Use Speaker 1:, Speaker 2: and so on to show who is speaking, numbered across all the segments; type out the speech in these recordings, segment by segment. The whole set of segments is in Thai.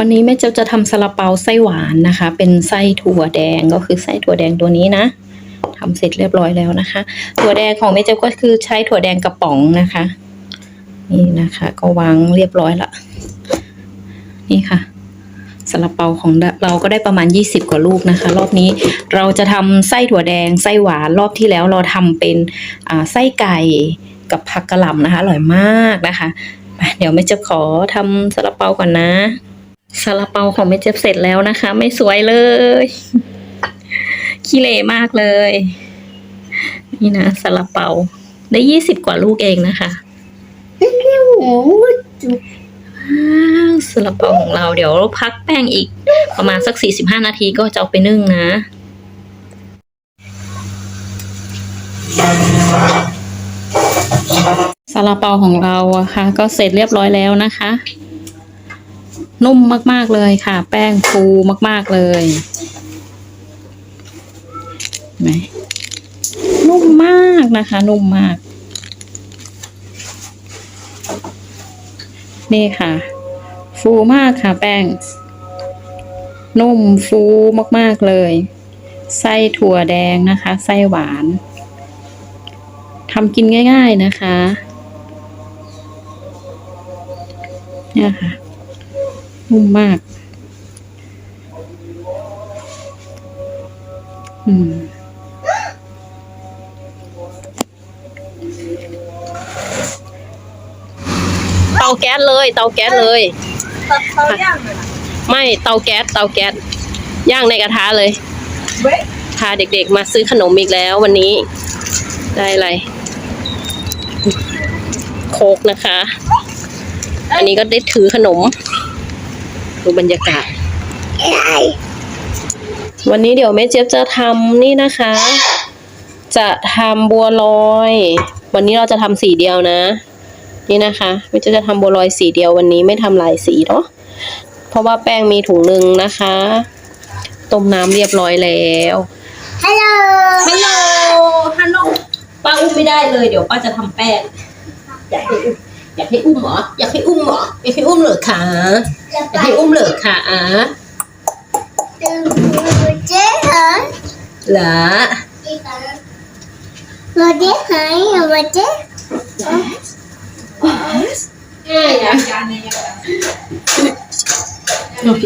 Speaker 1: วันนี้แม่เจ้าจะทำซาลาเปาไส้หวานนะคะ เป็นไส้ถั่วแดงก็คือไส้ถั่วแดงตัวนี้นะทำเสร็จเรียบร้อยแล้วนะคะ ถั่วแดงของแม่เจ้าก็คือใช้ถั่วแดงกระป๋องนะคะ นี่นะคะ ก็วางเรียบร้อยละนี่ค่ะซาลาเปาของเราก็ได้ประมาณ 20 กว่าลูกนะคะ รอบนี้เราจะทำไส้ถั่วแดงไส้หวานรอบที่แล้วเราทำเป็นไส้ไก่กับผักกะหล่ำนะคะ อร่อยมากนะคะ เดี๋ยวแม่เจะขอทำซาลาเปาก่อนนะ ซาลาเปาของแม่เจ็บเสร็จแล้วนะคะ ไม่สวยเลยขี้เหร่มากเลย นี่นะซาลาเปา ได้ยี่สิบกว่าลูกเองนะคะซาลาเปาของเราเดี๋ยวพักแป้งอีก ประมาณสักสี่สิบห้านาทีก็จะเอาไปนึ่งนะซาลาเปาของเราอะค่ะ ก็เสร็จเรียบร้อยแล้วนะคะ นุ่มมาก ๆ เลยค่ะ แป้งฟูมาก ๆ เลยนไหมนุ่มมากนะคะ นุ่มมาก นี่ค่ะ ฟูมากค่ะ แป้ง นุ่มฟูมาก ๆ เลย ไส้ถั่วแดงนะคะ ไส้หวานทำกินง่าย ๆนะคะ เนี่ยค่ะ นุ่มมาก อืมเตาแก๊สเลย เตาแก๊สเลย
Speaker 2: เขาย่างเลยนะ
Speaker 1: ไม่เตาแก๊สเตาแก๊สย่างในกระทะเลย
Speaker 2: เว้ย
Speaker 1: พาเด็กๆมาซื้อขนมอีกแล้ววันนี้ ได้อะไร โคกนะคะ อันนี้ก็ได้ถือขนม ดูบรรยากาศ วันนี้เดี๋ยวแม่เจี๊ยบจะทำนี่นะคะ จะทำบัวลอย วันนี้เราจะทำสีเดียวนะ นี่นะคะแม่เจี๊ยบจะทำบัวลอยสีเดียววันนี้ไม่ทำหลายสีเนาะเพราะว่าแป้งมีถุงหนึ่งนะคะต้มน้ำเรียบร้อยแล้ว
Speaker 2: ฮัลโหล
Speaker 1: ฮัลโหลฮัลโหลป้าอุ้มไม่ได้เลยเดี๋ยวป้าจะทำแป้งอยากให้อุ้ม อยากให้อุ้มเหรออยากให้อุ้มเหรออยากให้อุ้มเหรอคะอยากให้อุ้มเหรอคะอะ
Speaker 2: เจ๊เหรอ
Speaker 1: เหรอ
Speaker 2: เราเจ๊หายเหรอเจ๊
Speaker 1: เอ้ยนะโอเค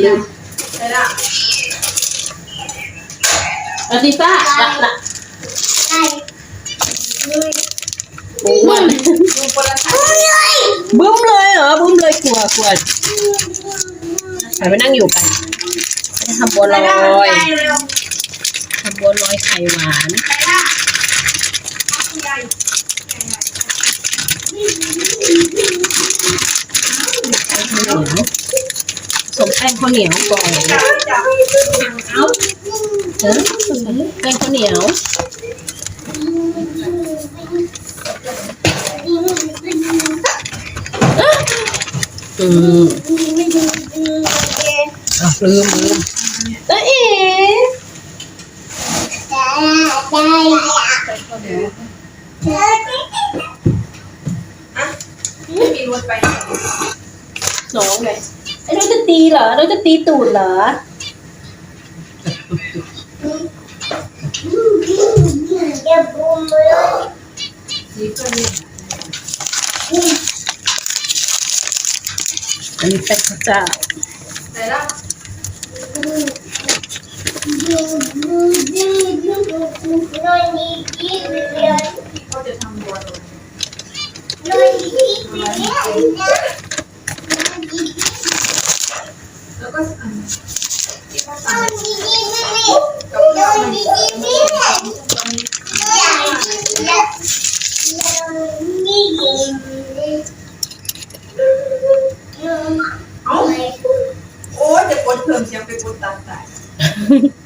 Speaker 1: อาติซ่าละละ
Speaker 2: ไก่
Speaker 1: อ้วนบึ้มเลยเหรอบึ้มเลยกลัวกลัวไปไปนั่งอยู่ไปจะทำบัวลอยทำบัวลอยไข่หวานข้าวเหนียวสมแป้งข้าวเหนียวก่อนเอาเออแป้งข้าวเหนียว อืมอ่ะลืมลืมเอ้ยเอ๋
Speaker 2: ไม่มีรถไป
Speaker 1: น้องไงไอ้น้องจะตีเหรอน้องจะตีตูดเหรอ
Speaker 2: อย่าบูมเลย
Speaker 1: อันนี้แป้งข้าวเจ้า
Speaker 2: แต่ละ น้อยนิดเดียว
Speaker 3: เขาจะทำบัวลอย
Speaker 2: น้อยนิดเดีย วนะ
Speaker 3: แล้วก็อันที่เขา
Speaker 2: น้อ
Speaker 3: ทำ
Speaker 2: ยนิดเดียวน้อยนิดเดียวอย่าอย่านี่
Speaker 3: เอ้าโอ้ยจะกดเพิ่มเสียงไปกดตัดสาย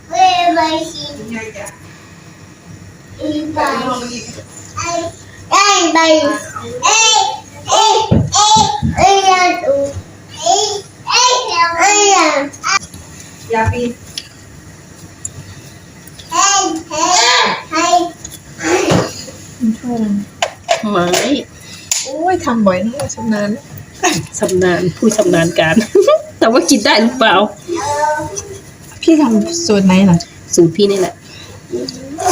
Speaker 2: เว้ยไปสิ
Speaker 3: ยังไงจ้ะ
Speaker 2: อี ไป
Speaker 3: ไปห้องอีก
Speaker 2: ไอ้ไอ้ไปเอ้ยเอ้ยเอ้ยเอ้ยอย่าดูเอ้ยเอ้ยเอ้ยอย่า
Speaker 3: อย่าปีน
Speaker 2: เฮ้ยเฮ้ยเฮ้ย
Speaker 1: ไม้
Speaker 3: โอ้ยทำบ่อยนะชำนาญ
Speaker 1: ชำนาญผู้ชำนาญการ แต่ว่ากินได้หรือเปล่า
Speaker 3: พี่ทำสูตรไหนล่ะ
Speaker 1: สูตรพี่นี่แหละ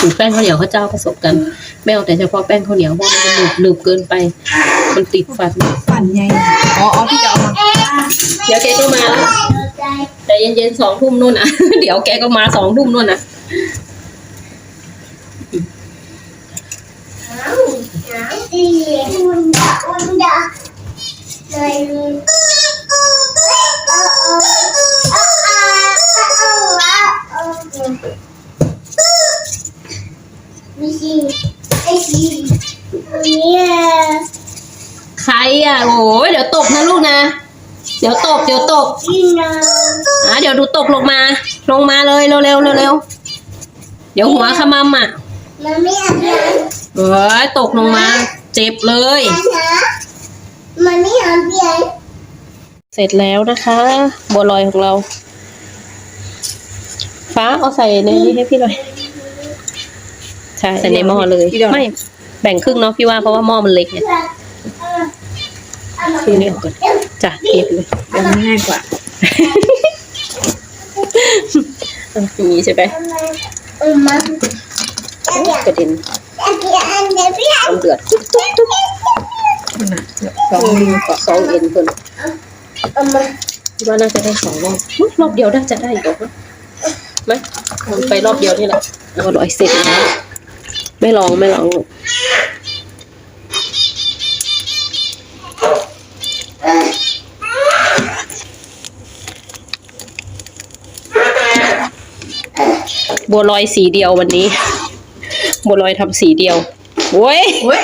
Speaker 1: สูตรแป้งข้าวเหนียวข้าวเจ้าผสมกันไม่เอาแต่เฉพาะแป้งข้าวเหนียวเพราะมันหนึบหนึบเกินไป มันติดฟัน
Speaker 3: ปั่นไงอ๋ออ๋อพี่จะเอามา
Speaker 1: เดี๋ยวแกก็มาแล้วแต่เย็นๆสองทุ่มนู่นอะ เดี๋ยวแกก็มาสองทุ่มนู่นอะ
Speaker 2: ดีอุ่นดาอุ่นดาเลยไม่ ใช่อ้สิเนี่ย
Speaker 1: ใครอะโอ้ยเดี๋ยวตกนะลูกนะ เดี๋ยวตก เดี๋ยวตก
Speaker 2: อะ
Speaker 1: เดี๋ยวดูตกลงมา ลงมาเลยเร็วๆเร็วๆเดี๋ยวหัวขมำอะ
Speaker 2: มันไม่อาบน้ำ
Speaker 1: เอ้ยตกลงมา เจ็บเลย
Speaker 2: มันไม่อาบน้
Speaker 1: เสร็จแล้วนะคะบัวลอยของเรา ฟ้าเอาใส่ในนี้ให้พี่หน่อย ช่ใส่ในหม้อเลย ไม่แบ่งครึ่งเนาะพี่ว่าเพราะว่าหม้อมันเล็กเนี่ยำทีนี้เอาก่อนจ้ะเก็บเลย
Speaker 3: ยังง่ายกว่า
Speaker 1: เอาอย่างนี้ใช่ไหม
Speaker 2: อืมมัน
Speaker 1: กระเด็น
Speaker 2: เดี๋ยวอันเดี๋ยวพี่อัน
Speaker 1: น้ำเดือด
Speaker 3: คุณน่ะส
Speaker 1: ส
Speaker 3: อ
Speaker 1: องง
Speaker 3: มือ
Speaker 1: เกาะสองเอ็นคน
Speaker 2: อืมมัน
Speaker 1: พี่ว่าน่าจะได้สองรอบอุ๊ยรอบเดียวน่าจะได้อีกเหรอไหมมันไปรอบเดียวนี่แหละแล้วก็ร้อยเสร็จแล้ว ไม่ลองไม่ลองลูกบัวลอยสีเดียววันนี้ บัวลอยทำสีเดียวโว้ย
Speaker 3: เว้ย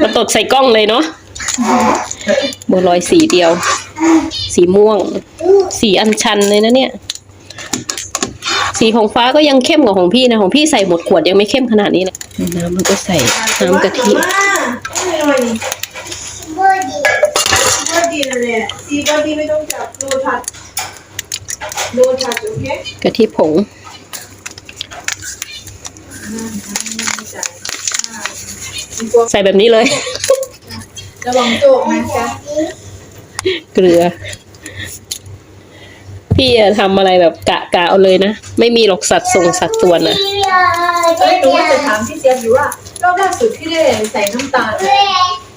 Speaker 1: มาตดใส่กล้องเลยเนาะบัวลอยสีเดียว สีม่วง สีอัญชันเลยนะเนี่ย สีของฟ้าก็ยังเข้มกว่าของพี่นะของพี่ใส่หมดขวดยังไม่เข้มขนาดนี้เลยน้ำมันก็ใส่น้ำกะทิ
Speaker 2: บอดี้
Speaker 3: บอดี้นั่นแหละซีบอดี้ไม่ต้องจับโลทัดโลทัดโอเค
Speaker 1: กะทิผงใส่แบบนี้เลย
Speaker 3: ระวังโจกนะจ๊ะ
Speaker 1: เกลือ พี่อะทำอะไรแบบกะกะเอาเลยนะ ไม่มีหรอกสัดส่งสัดส่วนอะ
Speaker 3: เอ้ยหนูว่าจะถามพี่เจี๊ยบอยู่ว่ารอบล่าสุดพี่ได้ใส่น้ำตาล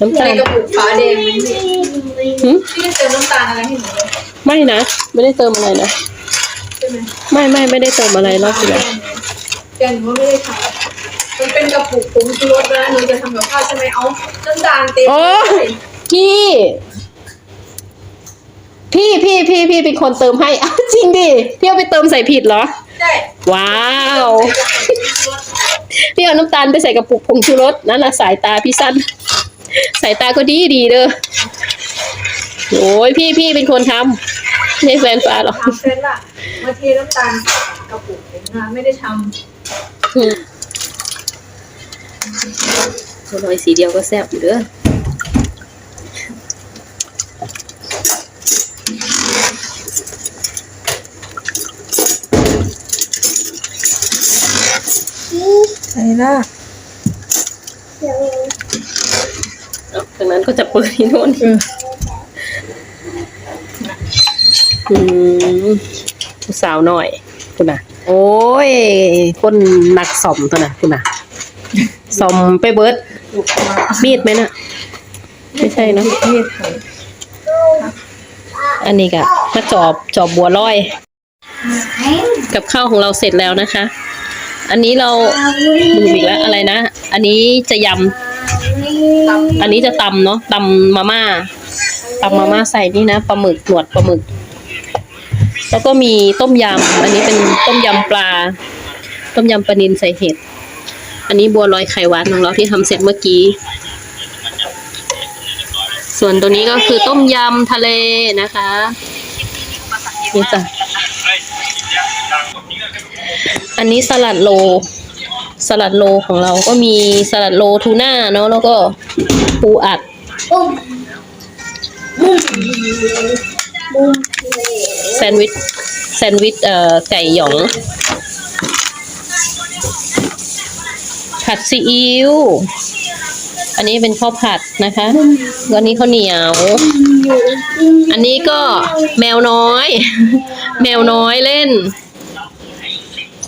Speaker 1: น้ำตา
Speaker 3: ใน
Speaker 1: ล
Speaker 3: กระปุกฟ้าแดงนั้นนี่
Speaker 1: หึ
Speaker 3: พี่ได้เติมน้ำตาลอะไรให้หนูไหม
Speaker 1: ไม่นะ ไม่ได้เติมอะไรนะ
Speaker 3: ใช่ไหม
Speaker 1: ไม่ไม่ไม่ได้เติมอะไรรอบที่แล้ว
Speaker 3: แต่หนูว่าไม่ได้ทำมันเป็นกระปุกผงชูรสนะหนูจะทำกับข้าวใช่ไหมเอาน้ำตาลเต็ม
Speaker 1: โอ้
Speaker 3: เลย
Speaker 1: พี่ พี่พี่พี่พี่เป็นคนเติมให้อ้าวจริงดิพี่เอาไปเติมใส่ผิดเหรอ
Speaker 3: ใช่
Speaker 1: ว้าว
Speaker 3: ใส่กระปุกผงชูรส
Speaker 1: พี่เอาน้ำตาลไปใส่กระปุกผงชูรสนั่นแหละสายตาพี่สั้น สายตาก็ดีดีเด้อโอ้ยพี่พี่เป็นคนทำไม่ใช่แฟนฟ้าหรอก
Speaker 3: ถามเฟรนล่ะมาเทน้ำตาลกระปุกเองนะไม่ได้ท
Speaker 1: อืมบัวลอยสีเดียวก็แซ่บอยู่เด้อำ
Speaker 3: ใช่ละ
Speaker 1: เอาจากนั้นก็จะเปิดที่โน่น
Speaker 3: ออ
Speaker 1: อืมผู้สาวหน่อยคุณน่ะ โอ้ย คนหนักสอมตัวน่ะคุณน่ะสอมไปเบิร์ด
Speaker 3: มี
Speaker 1: ดไหมน่ะ ไม่ใช่เนอะ
Speaker 3: มีด
Speaker 1: อันนี้ก็มาจอบจอบบัวลอย กับข้าวของเราเสร็จแล้วนะคะ อันนี้เราลืมอีกแล้วอะไรนะ อันนี้จะยำอันนี้จะตำเนาะตำมาม่าตำมาม่าใส่นี่นะปลาหมึกหนวดปลาหมึก แล้วก็มีต้มยำอันนี้เป็นต้มยำปลา ต้มยำปลานิลใส่เห็ด อันนี้บัวลอยไข่หวานของเราที่ทำเสร็จเมื่อกี้ ส่วนตัวนี้ก็คือต้มยำทะเลนะคะนี่จ้ะ อันนี้สลัดโล สลัดโลของเราก็มีสลัดโลทูน่าเนาะแล้วก็ปูอัดแซนด์วิชแซนด์วิชเอ่อไก่หยอง ผัดซีอิ๊วอันนี้เป็นข้าวผัดนะคะวันนี้ข้าวเหนียว อันนี้ก็แมวน้อย แมวน้อยเล่น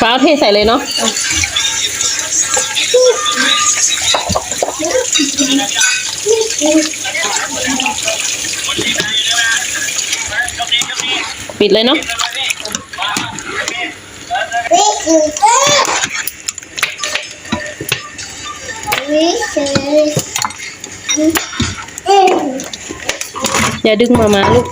Speaker 1: ฟ้าเทใส่เลยเนาะปิดเลยเนาะอย่าดึงมามาลูก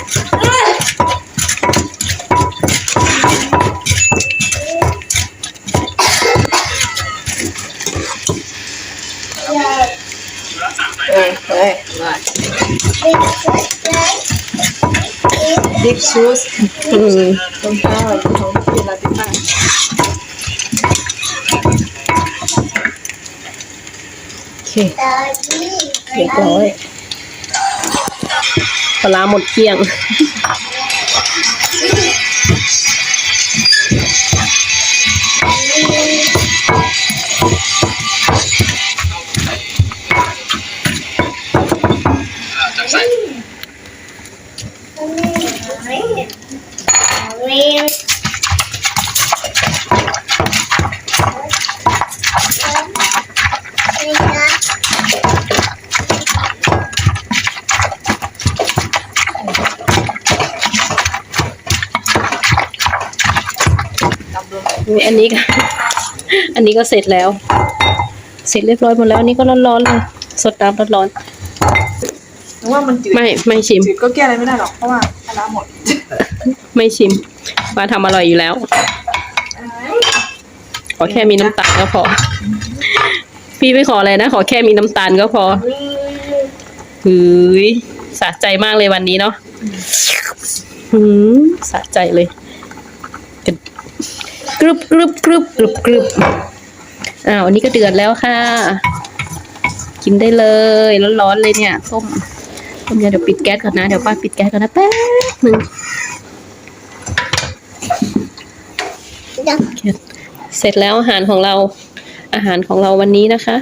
Speaker 3: ติฟ้า
Speaker 1: โอเคเรียบร้อยปลาร้าหมดเกลี้ยง ยอันนี้ก็อันนี้ก็เสร็จแล้ว เสร็จเรียบร้อยหมดแล้วอันนี้ก็ร้อนๆเลยสดน้ำร้อน
Speaker 3: แต่ว่ามันจืด
Speaker 1: ๆไม่ไม่ชิม
Speaker 3: จืดก็แก้อะไรไม่ได้หรอกเพราะว่าปลาร้าหมด
Speaker 1: ไม่ชิมว่าทำอร่อยอยู่แล้ว ขอแค่มีน้ำตาลก็พอ พี่ไม่ขออะไรนะ ขอแค่มีน้ำตาลก็พอหืยสะใจมากเลยวันนี้เนาะหืมสะใจเลย กรึบกรึบกรึบกรึบกรึบอ้าวอันนี้ก็เดือดแล้วค่ะ กินได้เลยร้อนๆเลยเนี่ยต้มต้มยำเดี๋ยวปิดแก๊สก่อนนะเดี๋ยวป้าปิดแก๊สก่อนนะแป๊บหนึ่งเสร็จแล้วอาหารของเรา อาหารของเราวันนี้นะคะ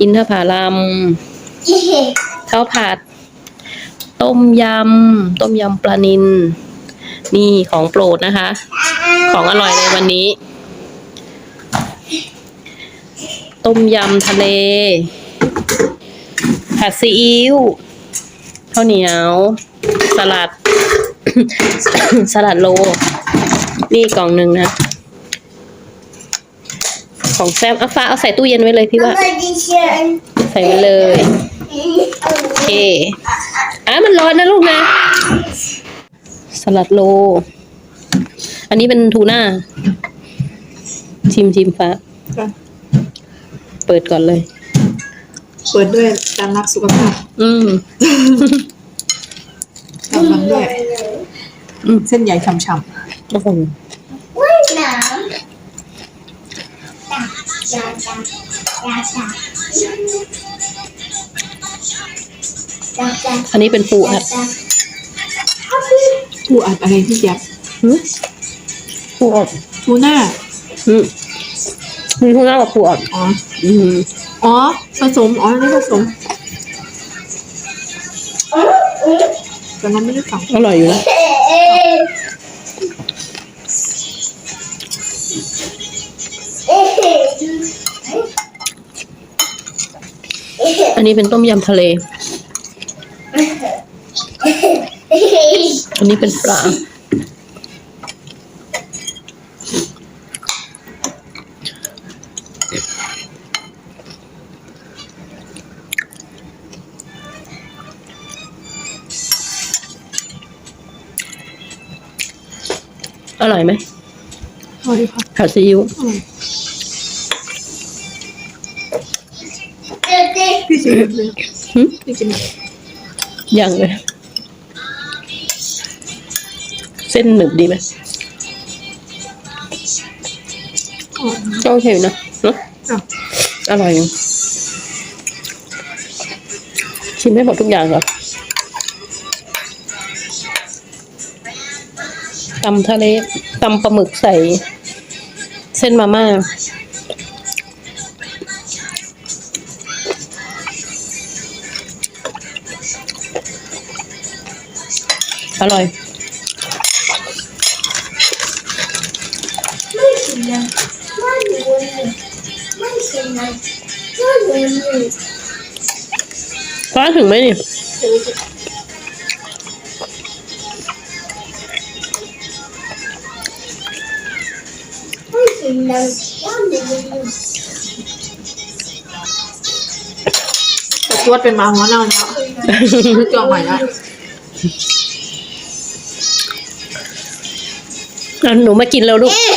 Speaker 1: อินทผลัมข้าวผัด ต้มยำ ต้มยำปลานิล นี่ของโปรดนะคะ ของอร่อยเลยวันนี้ ต้มยำทะเล ผัดซีอิ๊วข้าวเหนียว สลัด สลัดโล นี่กล่องหนึ่งนะ ของแซมเอาฟ้าเอาใส่ตู้เย็นไว้เลยพี่ว่า ใส่ไว้เลย โอเคอะมันร้อนนะลูกนะ สลัดโล อันนี้เป็นทูน่า ชิมชิมฟ้า
Speaker 3: ก็
Speaker 1: เปิดก่อนเลย
Speaker 3: เปิดด้วยการรักสุขภาพ
Speaker 1: อืม
Speaker 3: กำลังด้วย
Speaker 1: อืม
Speaker 3: เส้นใหญ่ฉ่ำ
Speaker 1: โอ้โหอันนี้เป็นปูอัด
Speaker 3: ๆ ผู้อัดอะไรที่ยับ
Speaker 1: หึปูอัด
Speaker 3: ทูน่า
Speaker 1: อืมมีทูน่ากับปูอัด
Speaker 3: อ๋อ
Speaker 1: อืม
Speaker 3: อ๋อผสมอ๋อนี่ผสมแต่มันไม่ได้สั่ง
Speaker 1: อร่อยอยู่นะอันนี้เป็นต้มยำทะเล อันนี้เป็นปลา อร่อยไหม
Speaker 3: อร่อยค่ะ
Speaker 1: ผัซีอิ๊ว
Speaker 3: พี่สิบเลย
Speaker 1: หึ
Speaker 3: พี่กิน
Speaker 1: ยังเลย เส้นหนึบดีไหม
Speaker 3: อ๋อ
Speaker 1: ก็โอเคนะเนอะ
Speaker 3: อะ
Speaker 1: อร่อยอยู่ชิมให้หมดทุกอย่างเหรอตำทะเลตำปลาหมึกใส่ เส้นมาม่าอร่อ
Speaker 2: ย
Speaker 1: ฟ้าถึงไหมนี่
Speaker 2: ไม่กินนะไม่ดูเลย
Speaker 3: แต่ชวดเป็นหมาหัวเน่าแล้วรู้จองใหม่ละ
Speaker 1: เอาหนูมากินแล้วลูก
Speaker 2: เอ๊ะ